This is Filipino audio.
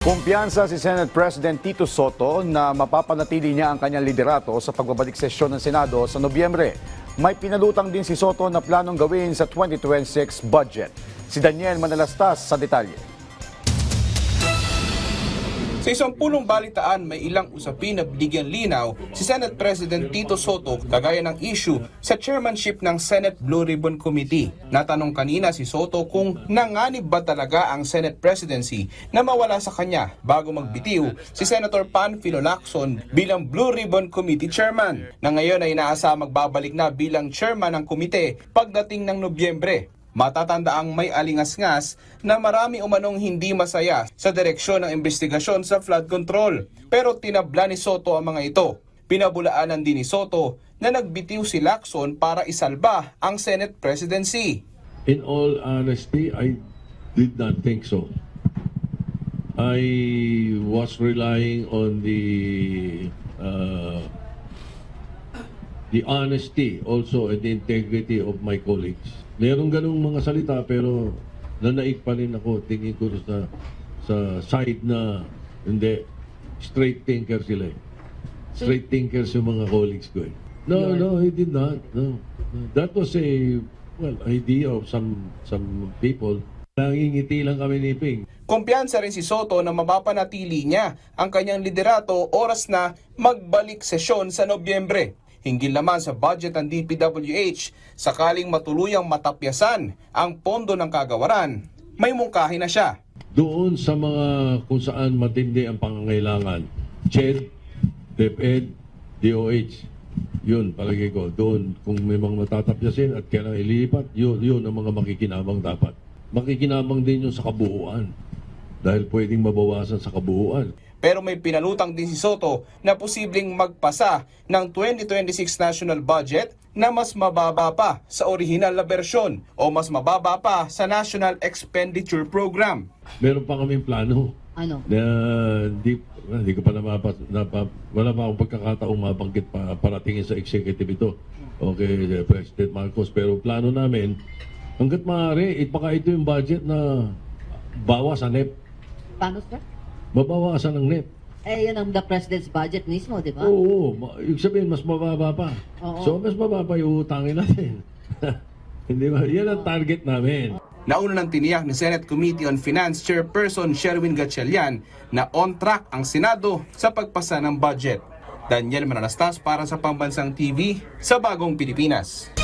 Kumpiyansa si Senate President Tito Soto na mapapanatili niya ang kanyang liderato sa pagbabalik sesyon ng Senado sa Nobyembre. May pinalutang din si Soto na planong gawin sa 2026 budget. Si Daniel Manalastas sa detalye. Sa isang pulong balitaan, may ilang usapin na binigyan linaw si Senate President Tito Soto kagaya ng issue sa chairmanship ng Senate Blue Ribbon Committee. Natanong kanina si Soto kung nanganib ba talaga ang Senate presidency na mawala sa kanya bago magbitiw si Senator Panfilo Lacson bilang Blue Ribbon Committee Chairman na ngayon ay inaasa magbabalik na bilang chairman ng komite pagdating ng Nobyembre. Matatanda ang may alingas-ngas na marami umanong hindi masaya sa direksyon ng investigasyon sa flood control. Pero tinabla ni Soto ang mga ito. Pinabulaanan din ni Soto na nagbitiw si Lacson para isalba ang Senate presidency. In all honesty, I did not think so. I was relying on the uh, the honesty also and the integrity of my colleagues. Meron ganung mga salita pero nanaig pa rin ako tingin ko sa sa side na hindi straight thinker sila. eh. Straight thinkers yung mga colleagues ko. eh. No, no, he did not. No. no. That was a well idea of some some people. Nangingiti lang kami ni Ping. Kumpiyansa rin si Soto na mapapanatili niya ang kanyang liderato oras na magbalik sesyon sa Nobyembre. Hinggil naman sa budget ng DPWH, sakaling matuluyang matapyasan ang pondo ng kagawaran, may mungkahi na siya. Doon sa mga kung saan matindi ang pangangailangan, CHED, DepEd, DOH, yun palagi ko. Doon kung may mga matatapyasin at kailangan ilipat, yun, yun ang mga makikinabang dapat. Makikinabang din yun sa kabuuan. Dahil pwedeng mabawasan sa kabuuan. Pero may pinalutang din si Soto na posibleng magpasa ng 2026 national budget na mas mababa pa sa original na bersyon o mas mababa pa sa National Expenditure Program. Meron pa kaming plano Ano? na hindi, hindi ko pa napapas, napa, wala pa akong pagkakataong mabanggit pa paratingin sa executive ito. Okay, President Marcos. Pero plano namin, hanggat maaari, ipaka ito yung budget na bawas sa NEP. Paano, sir? Mabawasan ng NEP. Eh, yun ang the president's budget mismo, di ba? Oo, oo. Ibig sabihin, mas mababa pa. Oo. So, mas mababa yung utangin natin. Hindi ba? Yan ang target namin. Nauna ng tiniyak ni Senate Committee on Finance Chairperson Sherwin Gatchalian na on track ang Senado sa pagpasa ng budget. Daniel Manalastas para sa Pambansang TV sa Bagong Pilipinas.